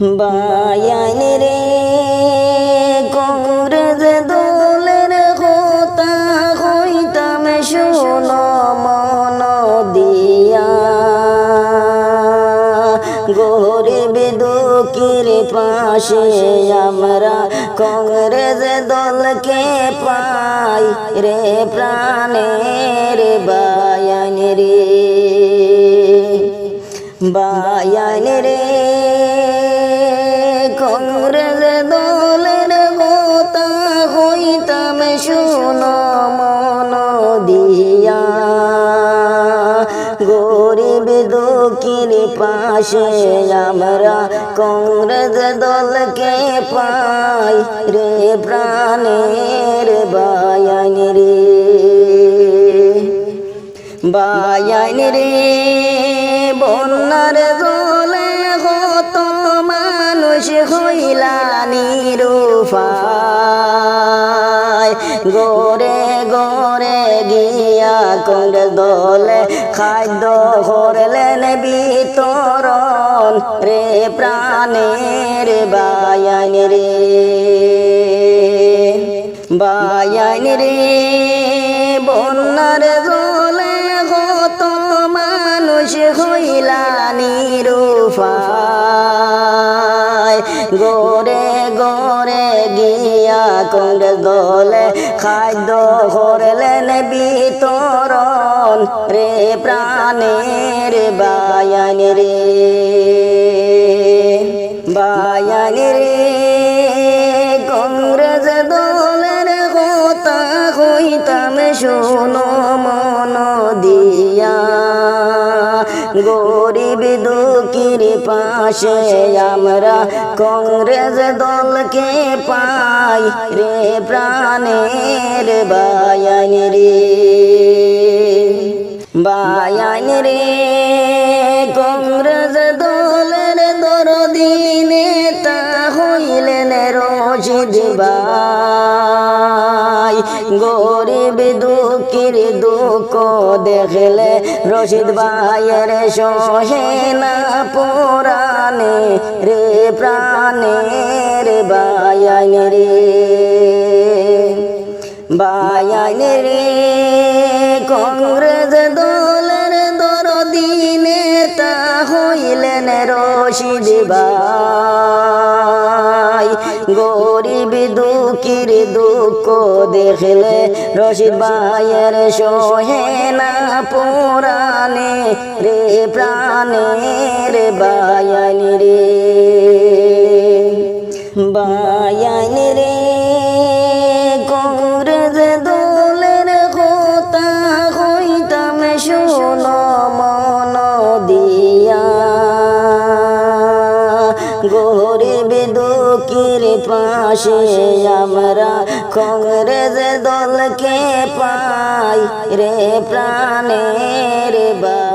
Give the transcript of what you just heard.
বায়ান রে কংগ্রেস দলের কথা হইতাম শুন মন দিয়া। গরিব দুঃখীর পাশে আমরা কংগ্রেস দলকে পাই রে প্রাণের বায়ান রে। বায়ান রে দুঃখীর পাশে আমরা কংগ্রেস দলকে পাই রে প্রাণের বায়ান রে। বায়ান রে বন্যার জলে গরে গরে গিয়া কংগ্রেস দলে খাদ্য করলেন বিতরণ রে প্রাণের বায়ান রে। বায়ান রে, বন্যার জলে কত মানুষ হইলা নিরুফায় গরে গরে গিয়া কংগ্রেস দলে খাদ্য করলেন বিতরণ রে প্রাণের বায়ান রে বায়ান রে। কংগ্রেস দলের কথা হইতাম শুনো। গরিব দুঃখীর পাশে আমরা কংগ্রেস দলকে পাই রে প্রাণের বায়ান রে। বায়ান রে, কংগ্রেস দলের দরদিনে তা হইলেন রশিদ ভাই গরিব দুঃখীর দুঃখ দেখলে রশিদ ভাইয়ের সহে না পুরাণে রে প্রাণের বায়ান রে বায়ান রে। কংগ্রেস দলের দরদিনে তা হইলেন রশিদ ভাই। গরিব দুঃখীর দুঃখ দেখলে রশিদ ভাইয়ের সোহে না পুরানে রে প্রাণে বায়ান রে বায়ানি রে। কংগ্রেস দুঃখীর পাশে আমরা কংগ্রেস দলকে পাই রে প্রাণের বা